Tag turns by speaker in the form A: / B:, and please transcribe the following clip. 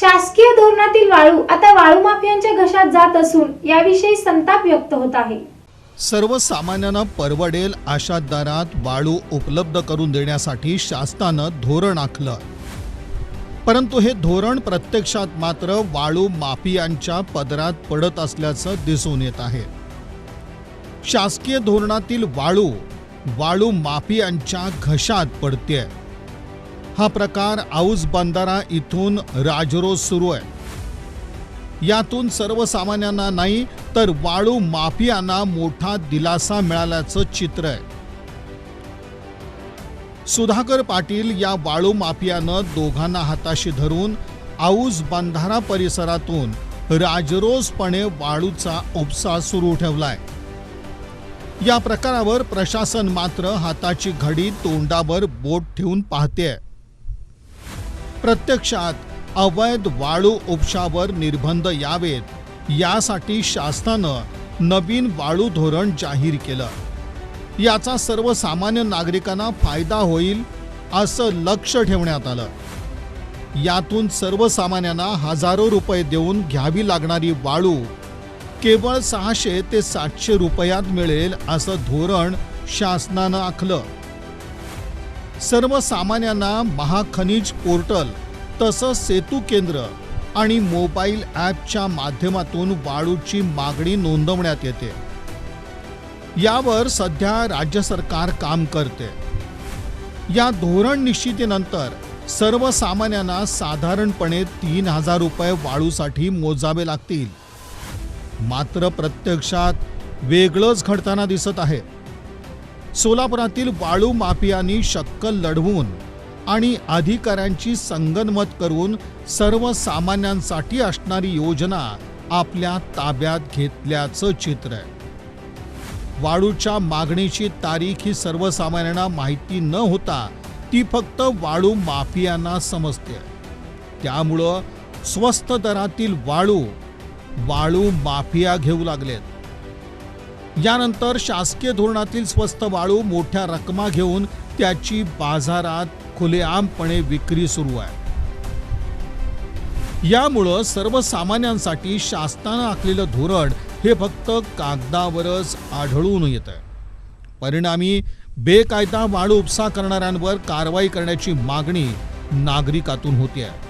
A: शासकीय धोरणातील वाळू आता वाळू माफियांच्या घशात जात असून याविषयी संताप व्यक्त होत आहे.
B: सर्वसामान्यांना परवडेल अशा दरात वाळू उपलब्ध करून देण्यासाठी शासनानं धोरण आखलं. परंतु हे धोरण प्रत्यक्षात मात्र वाळू माफियांच्या पदरात पडत असल्याचं दिसून येत आहे. शासकीय धोरणातील वाळू वाळू माफियांच्या घशात पडतेय. हा प्रकार आऊस बंधारा इथून राजरोज सुरू आहे. यातून सर्वसामान्यांना नाही तर वाळू माफियांना मोठा दिलासा मिळाल्याचं चित्र आहे. सुधाकर पाटील या वाळू माफियानं दोघांना हाताशी धरून आऊस बंधारा परिसरातून राजरोसपणे वाळूचा उपसा सुरू ठेवलाय. या प्रकारावर प्रशासन मात्र हाताची घडी तोंडावर बोट ठेवून आहे प्रत्यक्षात अवैध वाळू उपशावर निर्बंध यावेत. यासाठी शासनानं नवीन वाळू धोरण जाहीर केलं. याचा सर्वसामान्य नागरिकांना फायदा होईल असं लक्ष ठेवण्यात आलं. यातून सर्वसामान्यांना हजारो रुपये देऊन घ्यावी लागणारी वाळू केवळ सहाशे ते सातशे रुपयात मिळेल असं धोरण शासनानं आखलं. सर्वसामान्यांना महाखनिज पोर्टल तसंच सेतू केंद्र आणि मोबाईल ॲपच्या माध्यमातून वाळूची मागणी नोंदवण्यात येते. यावर सध्या राज्य सरकार काम करते. या धोरण निश्चितीनंतर सर्वसामान्यांना साधारणपणे तीन हजार रुपये वाळूसाठी मोजावे लागतील. मात्र प्रत्यक्षात वेगळंच घडताना दिसत आहे. सोलापुरातील वाळू माफियांनी शक्कल लढवून आणि अधिकाऱ्यांची संगनमत करून सर्वसामान्यांसाठी असणारी योजना आपल्या ताब्यात घेतल्याचं चित्र आहे. वाळूच्या मागणीची तारीख ही सर्वसामान्यांना माहिती न होता ती फक्त वाळू माफियांना समजते. त्यामुळं स्वस्त दरातील वाळू वाळू माफिया घेऊ लागलेत. यानंतर शासकीय धोरणातील स्वस्त वाळू मोठ्या रकमा घेऊन त्याची बाजारात खुलेआमपणे विक्री सुरू आहे. यामुळं सर्वसामान्यांसाठी शासनानं आखलेलं धोरण हे फक्त कागदावरच आढळून येत आहे परिणामी बेकायदा वाळू उपसा करणाऱ्यांवर कारवाई करण्याची मागणी नागरिकातून होती आहे